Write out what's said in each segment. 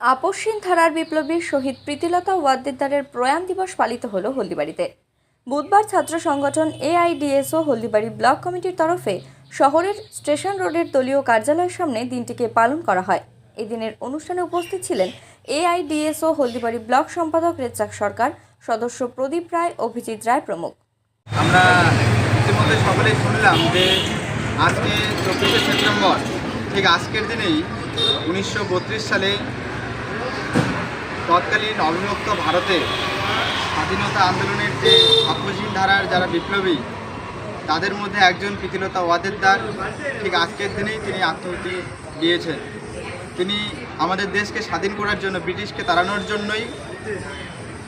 আপসীন ধারার বিপ্লবী শহীদ প্রীতিলতা ওয়াদ্দেদারের প্রয়াণ দিবস পালিত হলো হলদিবাড়িতে। বুধবার ছাত্র সংগঠন এআইডিএসও হলদিবাড়ি ব্লক কমিটির তরফে শহরের স্টেশন রোডের দলীয় কার্যালয়ের সামনে দিনটিকে পালন করা হয়। এই দিনের অনুষ্ঠানে উপস্থিত ছিলেন এআইডিএসও হলদিবাড়ি ব্লক সম্পাদক রেজ্জাক সরকার, সদস্য প্রদীপ রায়, অভিজিৎ রায় প্রমুখ। আমরা ইতিমধ্যে সকলেই শুনলাম যে আজকে চব্বিশে সেপ্টেম্বর, ঠিক আজকের দিনেই উনিশশো বত্রিশ সালে তৎকালীন অবিভক্ত ভারতে স্বাধীনতা আন্দোলনের যে আপসীন ধারার যারা বিপ্লবী, তাদের মধ্যে একজন প্রীতিলতা ওয়াদেদার, ঠিক আজকের দিনেই তিনি আত্মহতি দিয়েছেন। তিনি আমাদের দেশকে স্বাধীন করার জন্য, ব্রিটিশকে তাড়ানোর জন্যই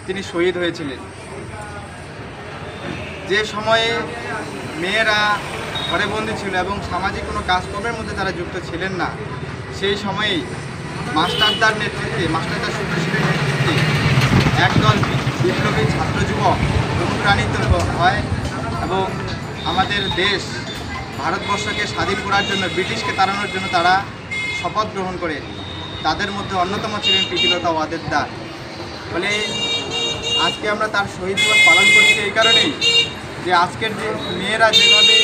তিনি শহীদ হয়েছিলেন। যে সময়ে মেয়েরা ঘরে বন্দি ছিল এবং সামাজিক কোনো কাজকর্মের মধ্যে তারা যুক্ত ছিলেন না, সেই সময়েই মাস্টারদার নেতৃত্বে মাস্টারদার সুপ্রসিডের নেতৃত্বে একদল বিপ্লবী ছাত্র যুবক অনুপ্রাণিত হয় এবং আমাদের দেশ ভারতবর্ষকে স্বাধীন করার জন্য, ব্রিটিশকে তাড়ানোর জন্য তারা শপথ গ্রহণ করে। তাদের মধ্যে অন্যতম ছিলেন প্রীতিলতা ওয়াদেদার। ফলে আজকে আমরা তার শহীদ দিবস পালন করছি এই কারণেই যে আজকের যে মেয়েরা যেভাবে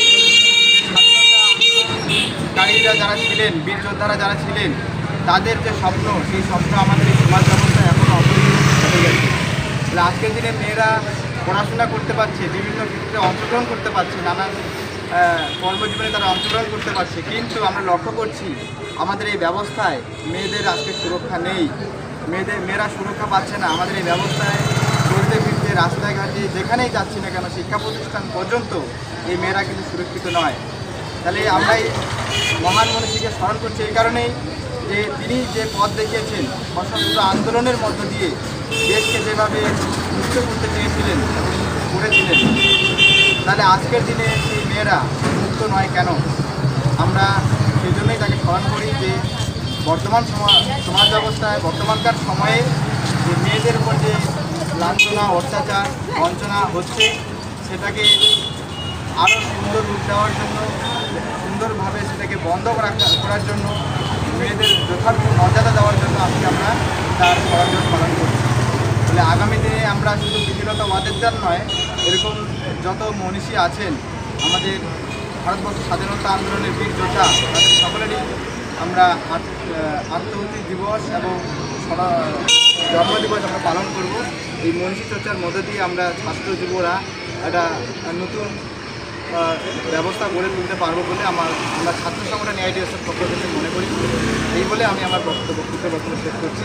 স্বাধীনতাকারীরা যারা ছিলেন, বীর যোদ্ধারা যারা ছিলেন তাদের যে স্বপ্ন, সেই স্বপ্ন আমাদের এই সমাজ ব্যবস্থা অপরিণত হয়ে গেছে। তাহলে আজকের দিনে মেয়েরা পড়াশোনা করতে পারছে, বিভিন্ন ক্ষেত্রে অংশগ্রহণ করতে পারছে, নানান কর্মজীবনে তারা অংশগ্রহণ করতে পারছে। কিন্তু আমরা লক্ষ্য করছি, আমাদের এই ব্যবস্থায় মেয়েদের আজকে সুরক্ষা নেই। মেয়েদের, মেয়েরা সুরক্ষা পাচ্ছে না। আমাদের এই ব্যবস্থায় চলতে ফিরতে রাস্তাঘাটে যেখানেই যাচ্ছি না কেন, শিক্ষা প্রতিষ্ঠান পর্যন্ত এই মেয়েরা কিন্তু সুরক্ষিত নয়। তাহলে আমরা এই মহান মনীষীকে স্মরণ করছি এই কারণেই যে তিনি যে পথ দেখিয়েছেন সশস্ত্র আন্দোলনের মধ্য দিয়ে দেশকে যেভাবে মুক্ত করতে চেয়েছিলেন, করেছিলেন, তাহলে আজকের দিনে সেই মেয়েরা মুক্ত নয় কেন? আমরা সেই জন্যই তাকে স্মরণ করি যে বর্তমান সমা- সমাজ ব্যবস্থায় বর্তমানকার সময়ে যে মেয়েদের উপর যে লাঞ্ছনা, অত্যাচার, বঞ্চনা হচ্ছে, সেটাকে আরও সুন্দর রূপ দেওয়ার জন্য, সুন্দরভাবে সেটাকে বন্ধ করা, করার জন্য মেয়েদের যথার্থ মর্যাদা দেওয়ার জন্য আজকে আমরা তার স্মরণ পালন করছি। তাহলে আগামী দিনে আমরা শুধু বিধিলতা ওয়াদেদার নয়, এরকম যত মনীষী আছেন, আমাদের ভারতবর্ষ স্বাধীনতা আন্দোলনের বীর যোদ্ধা, তাদের সকলেরই আমরা আত- আত্মহতি দিবস এবং জন্মদিবস আমরা পালন করব। এই মনীষী চর্চার মধ্য দিয়ে আমরা ছাত্র যুবরা একটা নতুন ব্যবস্থা করে তুলতে পারব বলে আমার আমরা ছাত্র সংগঠন এআইডিএসের পক্ষ থেকে মনে করি। এই বলে আমি আমার বক্তব্য বক্তব্য শেষ করছি।